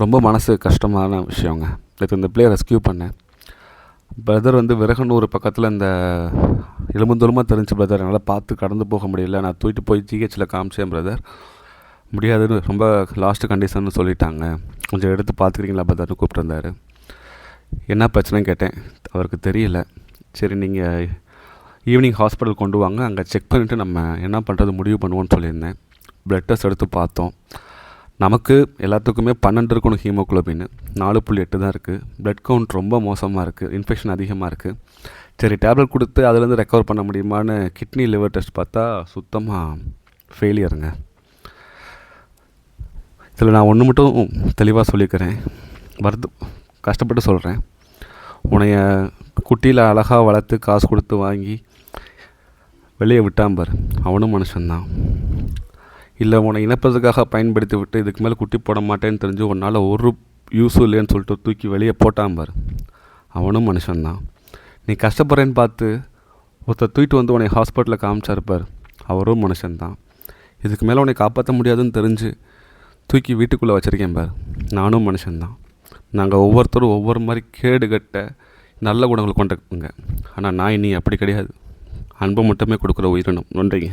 ரொம்ப மனசு கஷ்டமான விஷயங்க. நேற்று இந்த பிள்ளையை ரெஸ்க்யூ பண்ணேன். பிரதர் வந்து விறகனூர் பக்கத்தில் இந்த எலும்புந்தோலுமாக தெரிஞ்ச பிரதர் என்னால் பார்த்து கடந்து போக முடியல. நான் தூக்கிட்டு போய் ஜிஹெச்சில் காமிச்சேன் பிரதர் முடியாதுன்னு ரொம்ப லாஸ்ட்டு கண்டிஷன் சொல்லிட்டாங்க. கொஞ்சம் எடுத்து பார்த்துக்கிறீங்களா பிரதர்னு கூப்பிட்டுருந்தாரு என்ன பிரச்சனைன்னு கேட்டேன். அவருக்கு தெரியல. சரி நீங்கள் ஈவினிங் ஹாஸ்பிட்டல் கொண்டு வாங்க. அங்கே செக் பண்ணிவிட்டு நம்ம என்ன பண்ணுறது முடிவு பண்ணுவோன்னு சொல்லியிருந்தேன். ப்ளட் டெஸ்ட் எடுத்து பார்த்தோம். நமக்கு எல்லாத்துக்குமே பன்னெண்டு இருக்கணும் ஹீமோக்ளோபின். நாலு புள்ளி எட்டு தான் இருக்குது ப்ளட் கவுண்ட் ரொம்ப மோசமாக இருக்குது இன்ஃபெக்ஷன் அதிகமாக இருக்குது சரி டேப்லெட் கொடுத்து அதுலேருந்து ரெக்கவர் பண்ண முடியுமான்னு கிட்னி லிவர் டெஸ்ட் பார்த்தா சுத்தமாக ஃபெயிலியருங்க இதில் நான் ஒன்று மட்டும் தெளிவாக சொல்லிக்கிறேன். வருது கஷ்டப்பட்டு சொல்கிறேன் உன்னைய குட்டியில் அழகாக வளர்த்து காசு கொடுத்து வாங்கி வெளியே விட்டான் பார். அவனும் மனுஷன்தான். இல்லை உன்னை இணைப்பதுக்காக பயன்படுத்தி விட்டு இதுக்கு மேலே குட்டி போட மாட்டேன்னு தெரிஞ்சு உன்னால் ஒரு யூஸும் இல்லைன்னு சொல்லிட்டு தூக்கி வெளியே போட்டான் பாரு. அவனும் மனுஷன்தான் நீ கஷ்டப்படுறேன்னு பார்த்து ஒருத்தர் தூக்கிட்டு வந்து உன்னை ஹாஸ்பிட்டலில் காமிச்சாருப்பார் அவரும் மனுஷன்தான் இதுக்கு மேலே உன்னை காப்பாற்ற முடியாதுன்னு தெரிஞ்சு தூக்கி வீட்டுக்குள்ளே வச்சுருக்கேன் பார். நானும் மனுஷன்தான் நாங்கள் ஒவ்வொருத்தரும் ஒவ்வொரு மாதிரி கேடு கட்ட நல்ல குணங்கள் கொண்டவங்க ஆனால் நான் இனி அப்படி கிடையாது. அன்பை மட்டுமே கொடுக்குற உயிரினம். நன்றிங்க.